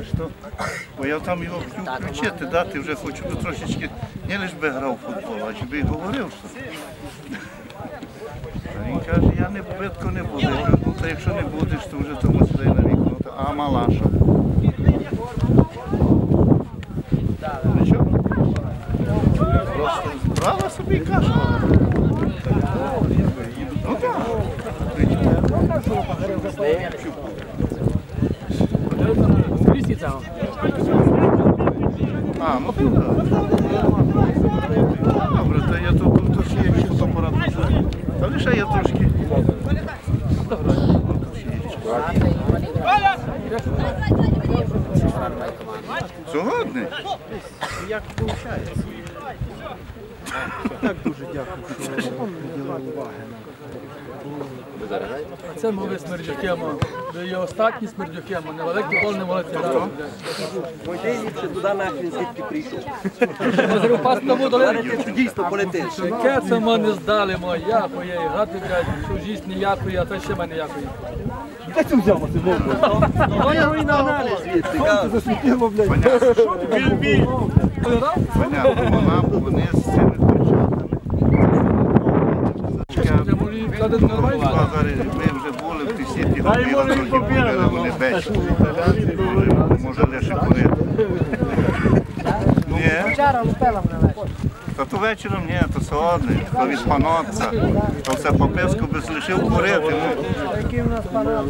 ти. Бо я там його хотів включити, дати вже хочу би трошечки, не лише би грав в футбол, а щоб і говорив. Що. А він каже, я не битко не буду. Я кажу, ну, та якщо не будеш, то вже тому сюди на вікно. А малаша. Нічого. Просто брала собі і кашляла. Ну так. А, ну то так. Добре, то я тут, ще є фотоапарат. Та лише я трошки. Сьогодні? Як виходить? Так дуже дякую, що приділили уваги Це могли смердюкемо. Є остатні смердюкемо, невеликий гол не могли грати. Дивіться, туди нахрен звідки прийшов. Ми пас тому дали. Ти дійсно полетиш. Яке це мене здали, моя якої, грати, блядь, що жість ніякої, а то ще мене якої. Де ти взяв оце бомбу? Ну його і нагнали звідти. газ. Засвітило, блядь. Понятно, вона, вони з цими Ми вже були в тисіті робили, трохи побили, вони бечили. Може лише курити. Ні, та то вечором ні, то сьогодні, то від панотця, то все пописку без лишив курити. Ну, Який у нас панок.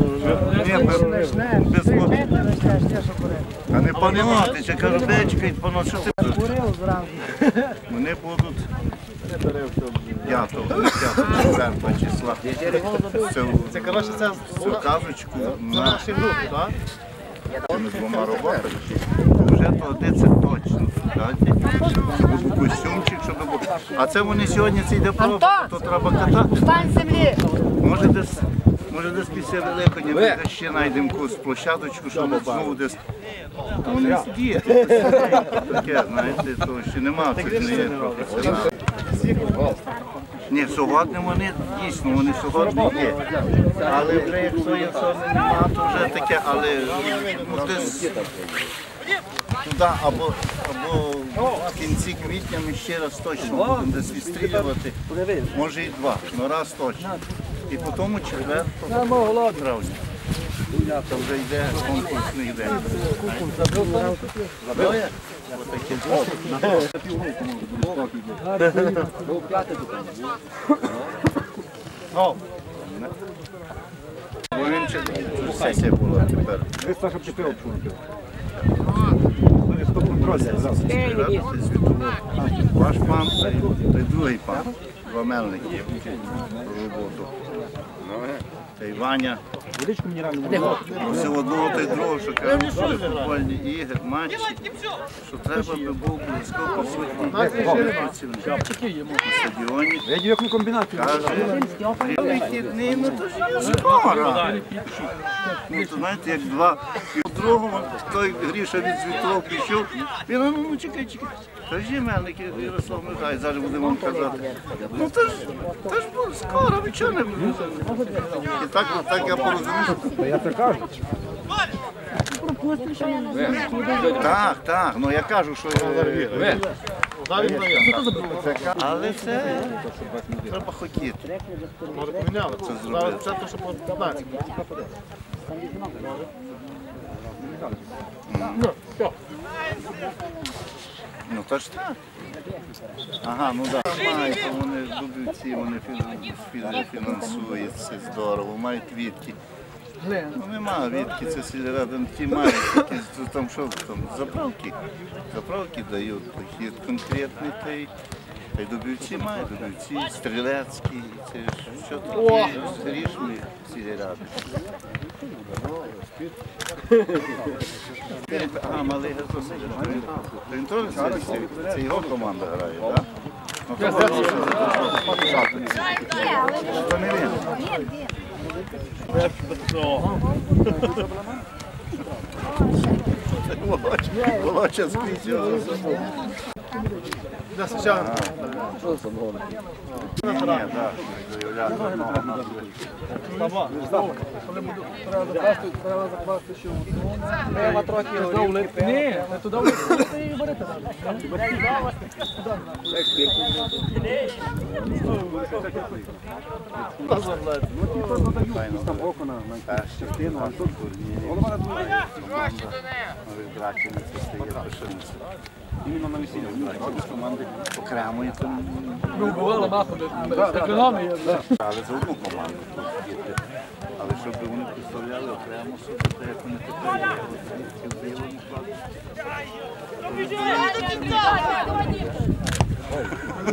ні, без, курити. А не паноти, чи кажу, де чекай, панот, що ти? Курив зранку. Вони будуть 5, 5 четвертого числа. Цю, Це, коротше, це цю казочку на цими двома роботами. Вже то де це точно. був костюмчик, щоб був. А це вони сьогодні це йде проба, то треба катати. Стань землі. Може десь, може десь після Великодня ми ще знайдемо якусь площадочку, щоб знову десь. То вони діти. Таке, знаєте, то ще нема цих не є професіоналів. Ні, сьогодні вони дійсно, вони сьогодні є. Але вже якщо є нема, то вже таке, але ну, десь туди або, або в кінці квітня ми ще раз точно будемо десь відстрілювати. Може і два, ну раз точно. І по тому четвертого травня. Це вже йде конкурсний день. Забили? Отаке. О, не. Бо він ще сесія була тепер. Ви Саша Петрович напив. Співати. Ваш пан та й та й другий пан. Два мельники. Та й Ваня. Все одного та й другого, що кажуть, що футбольні ігри, матчі, що треба би був обов'язково присутній працівник на стадіоні. Каже, вихідний, ну то ж скоро. Ну, то знаєте, як два. І в другому той Гріша від звітов пішов. Він, ну, ну чекай, чекай. Є мельник Ярослав Михайлович, зараз будемо вам казати. Ну то ж, то ж було скоро, ви чого не будете? І так, так я порозумів. Я це кажу. Так, так, ну я кажу, що я... Але це треба хотіти. Це зробити. Це те, що по 15. Ну то ж так. Ага, ну так. Мають, вони дубівці, вони фін- фін- фінансують, це здорово, мають відки. Ну нема відки, це сільрада, ну, ті мають якісь, ну, там що там, заправки. Заправки дають, хід конкретний той. Та й дубівці мають, дубівці, стрілецькі, це ж що таке, грішми сільради. А, малий Герцог, то він теж це, це, це його команда грає, так? Ну, то бачиш, що не він. Волоча скрізь його за собою. Ні, так, заявляти одного. Коли буду, треба закласти, треба закласти ще одну. Треба трохи Ні, не туди влити і берете. Там око на частину, а тут голова команда Драчениця стає пишениця. Іменно на весілля з команди окремої там, Ну, бувало маху, економія. але за одну команду тут діти. Але щоб вони представляли окремо собі, так як вони тепер є, ці в бойовому складі. Ви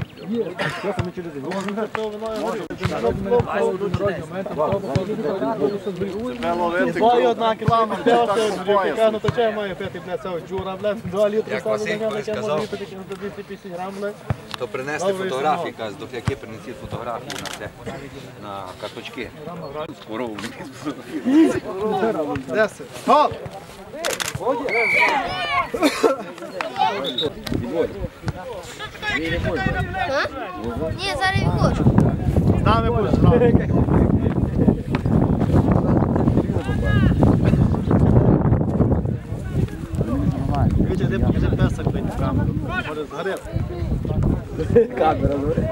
Два і одна кілами, яка ну то чого я пити, блядь, цього джура, блядь, два літри Як Василь нього, колись яке казав. випити на 250 грам, блядь. То принести Добрий фотографії, каже, дохляки принесіть фотографії на це, на карточки. Корову. Де це? Хоп! Ні, зараз відходжу. З нами будеш грати. Вітя, де покажи песок, блядь, в камеру. Може згорить. Камера згорить.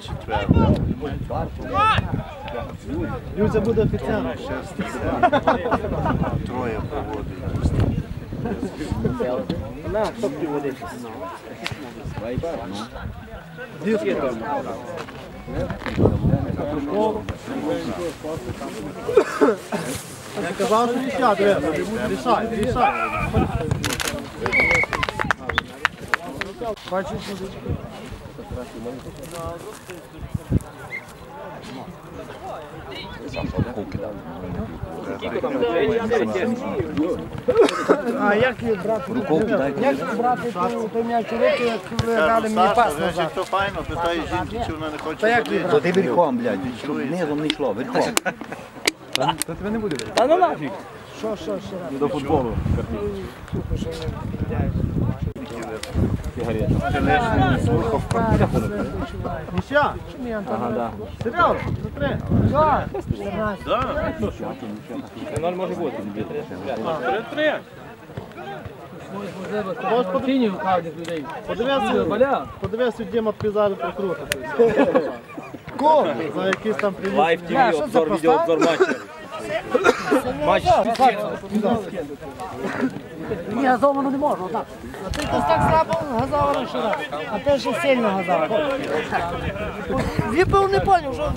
Четверту. Юзя буде. Шесть Троє проводить. Я казав, що рішати, рішай, рішай. Бачиш, А як її брати? Як брати ту м'яч у руки, як ви грали мені пас Саша, назад? то файно, питає жінки, чи вона не хоче Та як То ти верхом, блядь, щоб низом не йшло, верхом. Що, що, ще раз? До футболу. Ніщо? Ага, да. Серйозно? Смотри. Можеш подивитися у кавних людей. Подивися, Валя. подивися, Діма Пізарі прокрутити. Ком? За якісь там привіт. Лайв ТВ, обзор, відео, обзор матча. Матч Ні, газовано не можна, так. А ти якось так слабо газав раніше раз. А ти ще сильно газав. Віпив не поняв, що...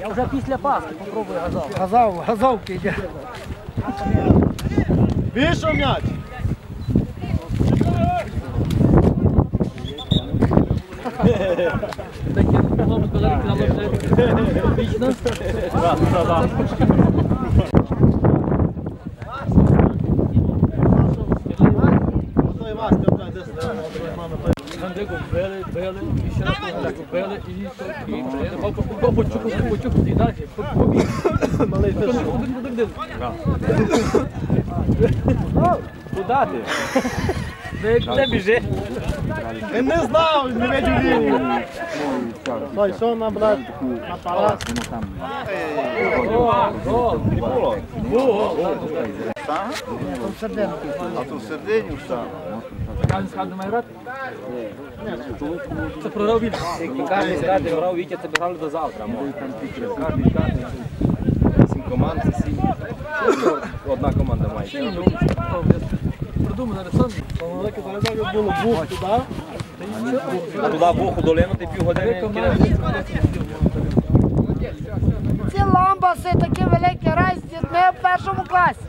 Я вже після Пасхи попробую газав. Газав, газовки йде. Більше м'яч. Такі, мабуть, казали, казали, вічно. Той Васька, блядь, десь там, мами, той. Гандику били, били, і ще раз гандику били, і то, і то. Почухав, почухав, і далі. Побіг. Малий ти що? Один, один, один. Куда ти? Де біжи? Він не знав, не видів лінію. Той, що нам, блядь, на палац. Гол, гол. Гол. Штанга? А то в середині в штангу. Кожен склад не має грати? Це прорав він. Кожен склад грав, Вітя, це грали до завтра. Кожен. Сім команд, це сім. Одна команда має. Придумай зараз сам. Велике завдання було бух туди. Туди буху долину, ти півгодини кидаєш. Ці ламбаси такі великі раз з дітьми в першому класі.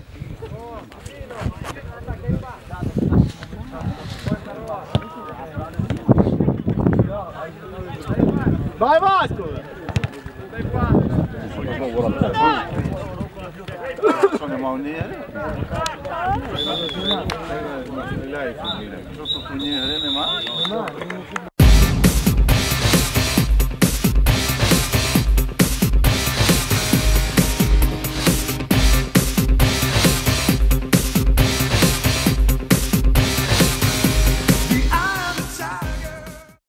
Дай Ваську! Що нема в нігри? Що тут у нігри нема?